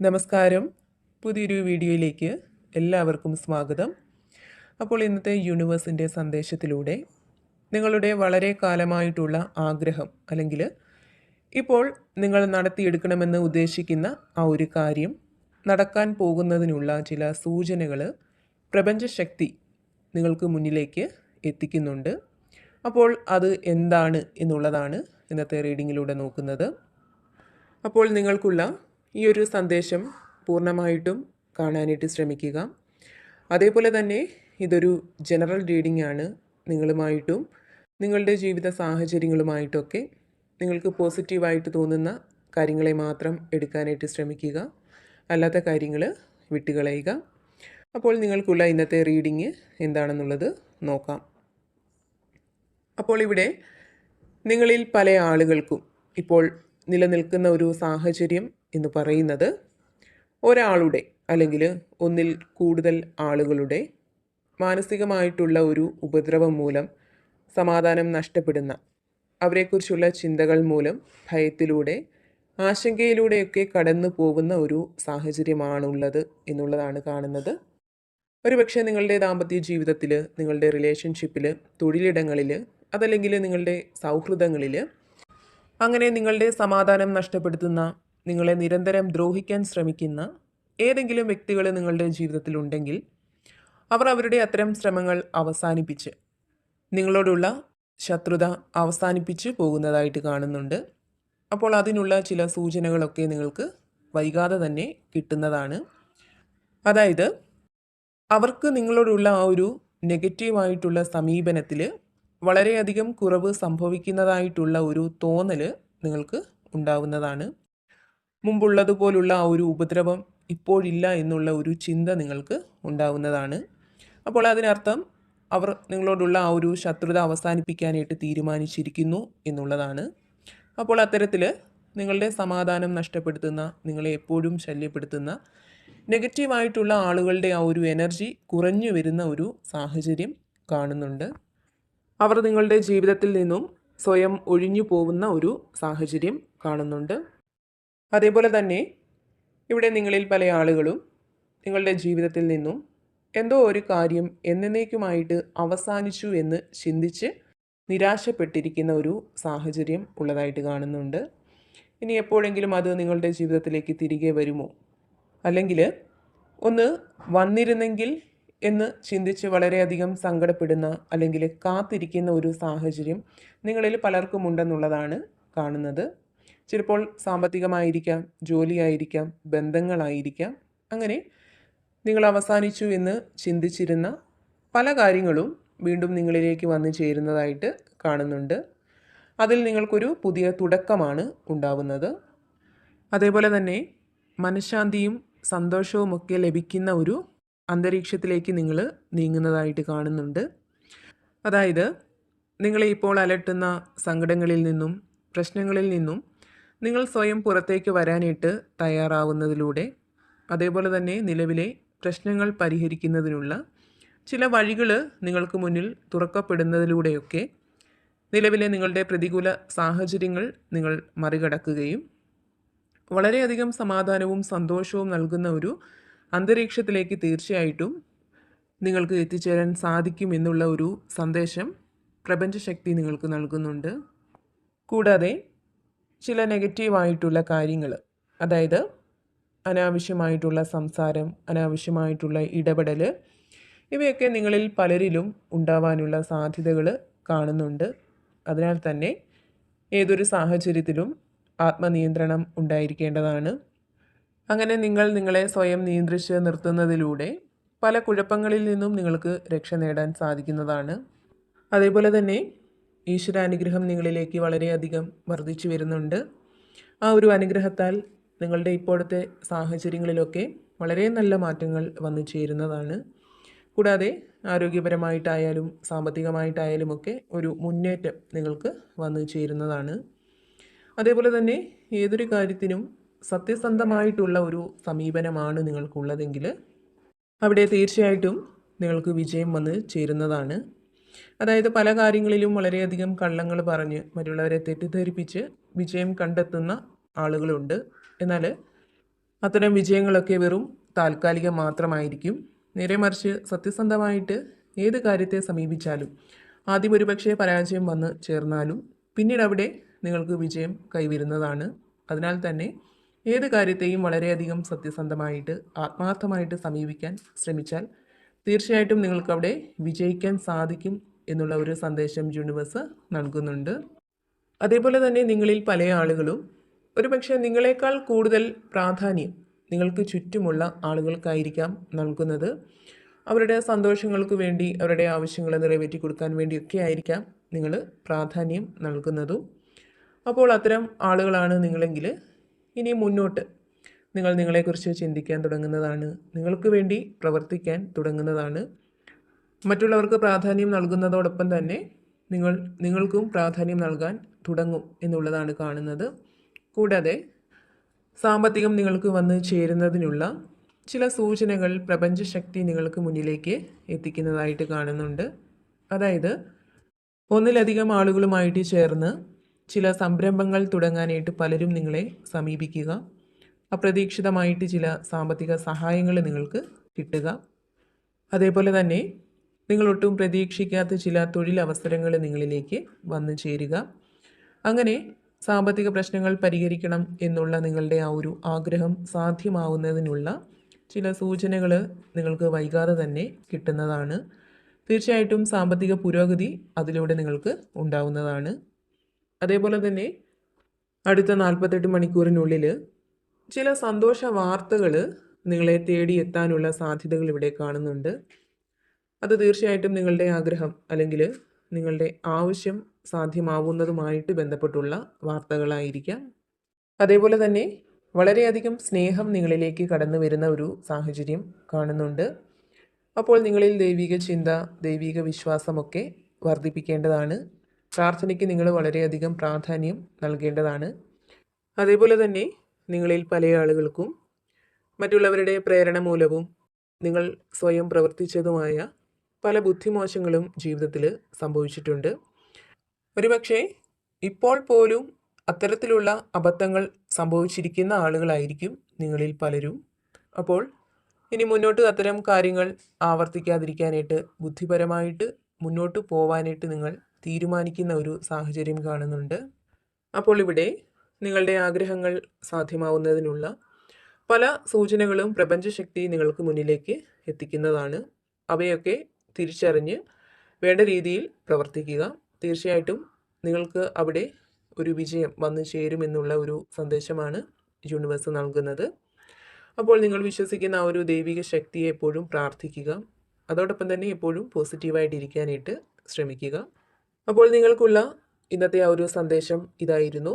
നമസ്കാരം. പുതിയൊരു വീഡിയോയിലേക്ക് എല്ലാവർക്കും സ്വാഗതം. അപ്പോൾ ഇന്നത്തെ യൂണിവേഴ്സിന്റെ സന്ദേശത്തിലൂടെ നിങ്ങളുടെ വളരെ കാലമായിട്ടുള്ള ആഗ്രഹം അല്ലെങ്കിൽ ഇപ്പോൾ നിങ്ങൾ നടത്തിയെടുക്കണമെന്ന് ഉദ്ദേശിക്കുന്ന ആ ഒരു കാര്യം നടക്കാൻ പോകുന്നതിനുള്ള ചില സൂചനകൾ പ്രപഞ്ചശക്തി നിങ്ങൾക്ക് മുന്നിലേക്ക് എത്തിക്കുന്നുണ്ട്. അപ്പോൾ അത് എന്താണ് എന്നുള്ളതാണ് ഇന്നത്തെ റീഡിങ്ങിലൂടെ നോക്കുന്നത്. അപ്പോൾ നിങ്ങൾക്കുള്ള ഈ ഒരു സന്ദേശം പൂർണമായിട്ടും കാണാനായിട്ട് ശ്രമിക്കുക. അതേപോലെ തന്നെ ഇതൊരു ജനറൽ റീഡിംഗ് ആണ്. നിങ്ങളുമായിട്ടും നിങ്ങളുടെ ജീവിത സാഹചര്യങ്ങളുമായിട്ടൊക്കെ നിങ്ങൾക്ക് പോസിറ്റീവായിട്ട് തോന്നുന്ന കാര്യങ്ങളെ മാത്രം എടുക്കാനായിട്ട് ശ്രമിക്കുക. അല്ലാത്ത കാര്യങ്ങൾ വിട്ടുകളയുക. അപ്പോൾ നിങ്ങൾക്കുള്ള ഇന്നത്തെ റീഡിങ് എന്താണെന്നുള്ളത് നോക്കാം. അപ്പോൾ ഇവിടെ നിങ്ങളിൽ പല ആളുകൾക്കും ഇപ്പോൾ നിലനിൽക്കുന്ന ഒരു സാഹചര്യം എന്ന് പറയുന്നത് ഒരാളുടെ അല്ലെങ്കിൽ ഒന്നിൽ കൂടുതൽ ആളുകളുടെ മാനസികമായിട്ടുള്ള ഒരു ഉപദ്രവം മൂലം സമാധാനം നഷ്ടപ്പെടുന്ന അവരെക്കുറിച്ചുള്ള ചിന്തകൾ മൂലം ഭയത്തിലൂടെ ആശങ്കയിലൂടെയൊക്കെ കടന്നു പോകുന്ന ഒരു സാഹചര്യമാണുള്ളത് എന്നുള്ളതാണ് കാണുന്നത്. ഒരുപക്ഷെ നിങ്ങളുടെ ദാമ്പത്യ ജീവിതത്തിൽ നിങ്ങളുടെ റിലേഷൻഷിപ്പിൽ തൊഴിലിടങ്ങളിൽ അതല്ലെങ്കിൽ നിങ്ങളുടെ സൗഹൃദങ്ങളിൽ അങ്ങനെ നിങ്ങളുടെ സമാധാനം നഷ്ടപ്പെടുത്തുന്ന നിങ്ങളെ നിരന്തരം ദ്രോഹിക്കാൻ ശ്രമിക്കുന്ന ഏതെങ്കിലും വ്യക്തികൾ നിങ്ങളുടെ ജീവിതത്തിലുണ്ടെങ്കിൽ അവർ അവരുടെ അത്തരം ശ്രമങ്ങൾ അവസാനിപ്പിച്ച് നിങ്ങളോടുള്ള ശത്രുത അവസാനിപ്പിച്ച് പോകുന്നതായിട്ട് കാണുന്നുണ്ട്. അപ്പോൾ അതിനുള്ള ചില സൂചനകളൊക്കെ നിങ്ങൾക്ക് വൈകാതെ തന്നെ കിട്ടുന്നതാണ്. അതായത് അവർക്ക് നിങ്ങളോടുള്ള ആ ഒരു നെഗറ്റീവായിട്ടുള്ള സമീപനത്തിൽ വളരെയധികം കുറവ് സംഭവിക്കുന്നതായിട്ടുള്ള ഒരു തോന്നൽ നിങ്ങൾക്ക് ഉണ്ടാവുന്നതാണ്. മുമ്പുള്ളതുപോലുള്ള ആ ഒരു ഉപദ്രവം ഇപ്പോഴില്ല എന്നുള്ള ഒരു ചിന്ത നിങ്ങൾക്ക് ഉണ്ടാവുന്നതാണ്. അപ്പോൾ അതിനർത്ഥം അവർ നിങ്ങളോടുള്ള ആ ഒരു ശത്രുത അവസാനിപ്പിക്കാനായിട്ട് തീരുമാനിച്ചിരിക്കുന്നു എന്നുള്ളതാണ്. അപ്പോൾ അത്തരത്തിൽ നിങ്ങളുടെ സമാധാനം നഷ്ടപ്പെടുത്തുന്ന നിങ്ങളെ എപ്പോഴും ശല്യപ്പെടുത്തുന്ന നെഗറ്റീവായിട്ടുള്ള ആളുകളുടെ ആ ഒരു എനർജി കുറഞ്ഞു വരുന്ന ഒരു സാഹചര്യം കാണുന്നുണ്ട്. അവർ നിങ്ങളുടെ ജീവിതത്തിൽ നിന്നും സ്വയം ഒഴിഞ്ഞു പോകുന്ന ഒരു സാഹചര്യം കാണുന്നുണ്ട്. അതേപോലെ തന്നെ ഇവിടെ നിങ്ങളിൽ പല ആളുകളും നിങ്ങളുടെ ജീവിതത്തിൽ നിന്നും എന്തോ ഒരു കാര്യം എന്നേക്കുമായിട്ട് അവസാനിച്ചു എന്ന് ചിന്തിച്ച് നിരാശപ്പെട്ടിരിക്കുന്ന ഒരു സാഹചര്യം ഉള്ളതായിട്ട് കാണുന്നുണ്ട്. ഇനി എപ്പോഴെങ്കിലും അത് നിങ്ങളുടെ ജീവിതത്തിലേക്ക് തിരികെ വരുമോ? അല്ലെങ്കിൽ ഒന്ന് വന്നിരുന്നെങ്കിൽ എന്ന് ചിന്തിച്ച് വളരെയധികം സങ്കടപ്പെടുന്ന അല്ലെങ്കിൽ കാത്തിരിക്കുന്ന ഒരു സാഹചര്യം നിങ്ങളിൽ പലർക്കും ഉണ്ടെന്നുള്ളതാണ് കാണുന്നത്. ചിലപ്പോൾ സാമ്പത്തികമായിരിക്കാം ജോലിയായിരിക്കാം ബന്ധങ്ങളായിരിക്കാം. അങ്ങനെ നിങ്ങൾ അവസാനിച്ചു എന്ന് ചിന്തിച്ചിരുന്ന പല കാര്യങ്ങളും വീണ്ടും നിങ്ങളിലേക്ക് വന്നു ചേരുന്നതായിട്ട് കാണുന്നുണ്ട്. അതിൽ നിങ്ങൾക്കൊരു പുതിയ തുടക്കമാണ് ഉണ്ടാവുന്നത്. അതേപോലെ തന്നെ മനഃശാന്തിയും സന്തോഷവും ഒക്കെ ലഭിക്കുന്ന ഒരു അന്തരീക്ഷത്തിലേക്ക് നിങ്ങൾ നീങ്ങുന്നതായിട്ട് കാണുന്നുണ്ട്. അതായത് നിങ്ങളെ ഇപ്പോൾ അലട്ടുന്ന സങ്കടങ്ങളിൽ നിന്നും പ്രശ്നങ്ങളിൽ നിന്നും നിങ്ങൾ സ്വയം പുറത്തേക്ക് വരാനായിട്ട് തയ്യാറാവുന്നതിലൂടെ അതേപോലെ തന്നെ നിലവിലെ പ്രശ്നങ്ങൾ പരിഹരിക്കുന്നതിനുള്ള ചില വഴികൾ നിങ്ങൾക്ക് മുന്നിൽ തുറക്കപ്പെടുന്നതിലൂടെയൊക്കെ നിലവിലെ നിങ്ങളുടെ പ്രതികൂല സാഹചര്യങ്ങൾ നിങ്ങൾ മറികടക്കുകയും വളരെയധികം സമാധാനവും സന്തോഷവും നൽകുന്ന ഒരു അന്തരീക്ഷത്തിലേക്ക് തീർച്ചയായിട്ടും നിങ്ങൾക്ക് എത്തിച്ചേരാൻ സാധിക്കും എന്നുള്ള ഒരു സന്ദേശം പ്രപഞ്ചശക്തി നിങ്ങൾക്ക് നൽകുന്നുണ്ട്. കൂടാതെ ചില നെഗറ്റീവായിട്ടുള്ള കാര്യങ്ങൾ അതായത് അനാവശ്യമായിട്ടുള്ള സംസാരം അനാവശ്യമായിട്ടുള്ള ഇടപെടൽ ഇവയൊക്കെ നിങ്ങളിൽ പലരിലും ഉണ്ടാവാനുള്ള സാധ്യതകൾ കാണുന്നുണ്ട്. അതിനാൽ തന്നെ ഏതൊരു സാഹചര്യത്തിലും ആത്മനിയന്ത്രണം ഉണ്ടായിരിക്കേണ്ടതാണ്. അങ്ങനെ നിങ്ങൾ നിങ്ങളെ സ്വയം നിയന്ത്രിച്ച് നിർത്തുന്നതിലൂടെ പല കുഴപ്പങ്ങളിൽ നിന്നും നിങ്ങൾക്ക് രക്ഷ നേടാൻ സാധിക്കുന്നതാണ്. അതേപോലെ തന്നെ ഈശ്വരാനുഗ്രഹം നിങ്ങളിലേക്ക് വളരെയധികം വർദ്ധിച്ചു വരുന്നുണ്ട്. ആ ഒരു അനുഗ്രഹത്താൽ നിങ്ങളുടെ ഇപ്പോഴത്തെ സാഹചര്യങ്ങളിലൊക്കെ വളരെ നല്ല മാറ്റങ്ങൾ വന്നു ചേരുന്നതാണ്. കൂടാതെ ആരോഗ്യപരമായിട്ടായാലും സാമ്പത്തികമായിട്ടായാലും ഒക്കെ ഒരു മുന്നേറ്റം നിങ്ങൾക്ക് വന്നു ചേരുന്നതാണ്. അതേപോലെ തന്നെ ഏതൊരു കാര്യത്തിനും സത്യസന്ധമായിട്ടുള്ള ഒരു സമീപനമാണ് നിങ്ങൾക്കുള്ളതെങ്കിൽ അവിടെ തീർച്ചയായിട്ടും നിങ്ങൾക്ക് വിജയം വന്ന് ചേരുന്നതാണ്. അതായത് പല കാര്യങ്ങളിലും വളരെയധികം കള്ളങ്ങൾ പറഞ്ഞ് മറ്റുള്ളവരെ തെറ്റിദ്ധരിപ്പിച്ച് വിജയം കണ്ടെത്തുന്ന ആളുകളുണ്ട്. എന്നാൽ അത്തരം വിജയങ്ങളൊക്കെ വെറും താൽക്കാലികം മാത്രമായിരിക്കും. നേരെ മറിച്ച് സത്യസന്ധമായിട്ട് ഏത് കാര്യത്തെ സമീപിച്ചാലും ആദ്യം ഒരുപക്ഷെ പരാജയം വന്ന് ചേർന്നാലും പിന്നീട് അവിടെ നിങ്ങൾക്ക് വിജയം കൈവരുന്നതാണ്. അതിനാൽ തന്നെ ഏത് കാര്യത്തെയും വളരെയധികം സത്യസന്ധമായിട്ട് ആത്മാർത്ഥമായിട്ട് സമീപിക്കാൻ ശ്രമിച്ചാൽ തീർച്ചയായിട്ടും നിങ്ങൾക്ക് അവിടെ വിജയിക്കാൻ സാധിക്കും എന്നുള്ള ഒരു സന്ദേശം യൂണിവേഴ്സ് നൽകുന്നുണ്ട്. അതേപോലെ തന്നെ നിങ്ങളിൽ പല ആളുകളും ഒരുപക്ഷെ നിങ്ങളെക്കാൾ കൂടുതൽ പ്രാധാന്യം നിങ്ങൾക്ക് ചുറ്റുമുള്ള ആളുകൾക്കായിരിക്കാം നൽകുന്നത്. അവരുടെ സന്തോഷങ്ങൾക്ക് വേണ്ടി അവരുടെ ആവശ്യങ്ങൾ നിറവേറ്റി കൊടുക്കാൻ വേണ്ടിയൊക്കെ ആയിരിക്കാം നിങ്ങൾ പ്രാധാന്യം നൽകുന്നതും. അപ്പോൾ അത്തരം ആളുകളാണ് നിങ്ങളെങ്കിൽ ഇനി മുന്നോട്ട് നിങ്ങൾ നിങ്ങളെക്കുറിച്ച് ചിന്തിക്കാൻ തുടങ്ങുന്നതാണ്. നിങ്ങൾക്ക് വേണ്ടി പ്രവർത്തിക്കാൻ തുടങ്ങുന്നതാണ്. മറ്റുള്ളവർക്ക് പ്രാധാന്യം നൽകുന്നതോടൊപ്പം തന്നെ നിങ്ങൾ നിങ്ങൾക്കും പ്രാധാന്യം നൽകാൻ തുടങ്ങും എന്നുള്ളതാണ് കാണുന്നത്. കൂടാതെ സാമ്പത്തികം നിങ്ങൾക്ക് വന്ന് ചേരുന്നതിനുള്ള ചില സൂചനകൾ പ്രപഞ്ചശക്തി നിങ്ങൾക്ക് മുന്നിലേക്ക് എത്തിക്കുന്നതായിട്ട് കാണുന്നുണ്ട്. അതായത് ഒന്നിലധികം ആളുകളുമായിട്ട് ചേർന്ന് ചില സംരംഭങ്ങൾ തുടങ്ങാനായിട്ട് പലരും നിങ്ങളെ സമീപിക്കുക അപ്രതീക്ഷിതമായിട്ട് ചില സാമ്പത്തിക സഹായങ്ങൾ നിങ്ങൾക്ക് കിട്ടുക. അതേപോലെ തന്നെ നിങ്ങളൊട്ടും പ്രതീക്ഷിക്കാത്ത ചില തൊഴിലവസരങ്ങൾ നിങ്ങളിലേക്ക് വന്നു ചേരുക. അങ്ങനെ സാമ്പത്തിക പ്രശ്നങ്ങൾ പരിഹരിക്കണം എന്നുള്ള നിങ്ങളുടെ ആ ഒരു ആഗ്രഹം സാധ്യമാവുന്നതിനുള്ള ചില സൂചനകൾ നിങ്ങൾക്ക് വൈകാതെ തന്നെ കിട്ടുന്നതാണ്. തീർച്ചയായിട്ടും സാമ്പത്തിക പുരോഗതി അതിലൂടെ നിങ്ങൾക്ക് ഉണ്ടാവുന്നതാണ്. അതേപോലെ തന്നെ അടുത്ത നാൽപ്പത്തെട്ട് മണിക്കൂറിനുള്ളിൽ ചില സന്തോഷ വാർത്തകൾ നിങ്ങളെ തേടിയെത്താനുള്ള സാധ്യതകൾ ഇവിടെ കാണുന്നുണ്ട്. അത് തീർച്ചയായിട്ടും നിങ്ങളുടെ ആഗ്രഹം അല്ലെങ്കിൽ നിങ്ങളുടെ ആവശ്യം സാധ്യമാവുന്നതുമായിട്ട് ബന്ധപ്പെട്ടുള്ള വാർത്തകളായിരിക്കാം. അതേപോലെ തന്നെ വളരെയധികം സ്നേഹം നിങ്ങളിലേക്ക് കടന്നു വരുന്ന ഒരു സാഹചര്യം കാണുന്നുണ്ട്. അപ്പോൾ നിങ്ങളിൽ ദൈവിക ചിന്ത ദൈവിക വിശ്വാസമൊക്കെ വർദ്ധിപ്പിക്കേണ്ടതാണ്. പ്രാർത്ഥനയ്ക്ക് നിങ്ങൾ വളരെയധികം പ്രാധാന്യം നൽകേണ്ടതാണ്. അതേപോലെ തന്നെ നിങ്ങളിൽ പല ആളുകൾക്കും മറ്റുള്ളവരുടെ പ്രേരണ മൂലവും നിങ്ങൾ സ്വയം പ്രവർത്തിച്ചതുമായ പല ബുദ്ധിമോശങ്ങളും ജീവിതത്തിൽ സംഭവിച്ചിട്ടുണ്ട്. ഒരുപക്ഷെ ഇപ്പോൾ പോലും അത്തരത്തിലുള്ള അബദ്ധങ്ങൾ സംഭവിച്ചിരിക്കുന്ന ആളുകളായിരിക്കും നിങ്ങളിൽ പലരും. അപ്പോൾ ഇനി മുന്നോട്ട് അത്തരം കാര്യങ്ങൾ ആവർത്തിക്കാതിരിക്കാനായിട്ട് ബുദ്ധിപരമായിട്ട് മുന്നോട്ട് പോവാനായിട്ട് നിങ്ങൾ തീരുമാനിക്കുന്ന ഒരു സാഹചര്യം കാണുന്നുണ്ട്. അപ്പോൾ ഇവിടെ നിങ്ങളുടെ ആഗ്രഹങ്ങൾ സാധ്യമാവുന്നതിനുള്ള പല സൂചനകളും പ്രപഞ്ചശക്തി നിങ്ങൾക്ക് മുന്നിലേക്ക് എത്തിക്കുന്നതാണ്. അവയൊക്കെ തിരിച്ചറിഞ്ഞ് വേണ്ട രീതിയിൽ പ്രവർത്തിക്കുക. തീർച്ചയായിട്ടും നിങ്ങൾക്ക് അവിടെ ഒരു വിജയം വന്നു ചേരുമെന്നുള്ള ഒരു സന്ദേശമാണ് യൂണിവേഴ്സ് നൽകുന്നത്. അപ്പോൾ നിങ്ങൾ വിശ്വസിക്കുന്ന ആ ഒരു ദൈവിക ശക്തിയെ എപ്പോഴും പ്രാർത്ഥിക്കുക. അതോടൊപ്പം തന്നെ എപ്പോഴും പോസിറ്റീവായിട്ടിരിക്കാനായിട്ട് ശ്രമിക്കുക. അപ്പോൾ നിങ്ങൾക്കുള്ള ഇന്നത്തെ ആ ഒരു സന്ദേശം ഇതായിരുന്നു.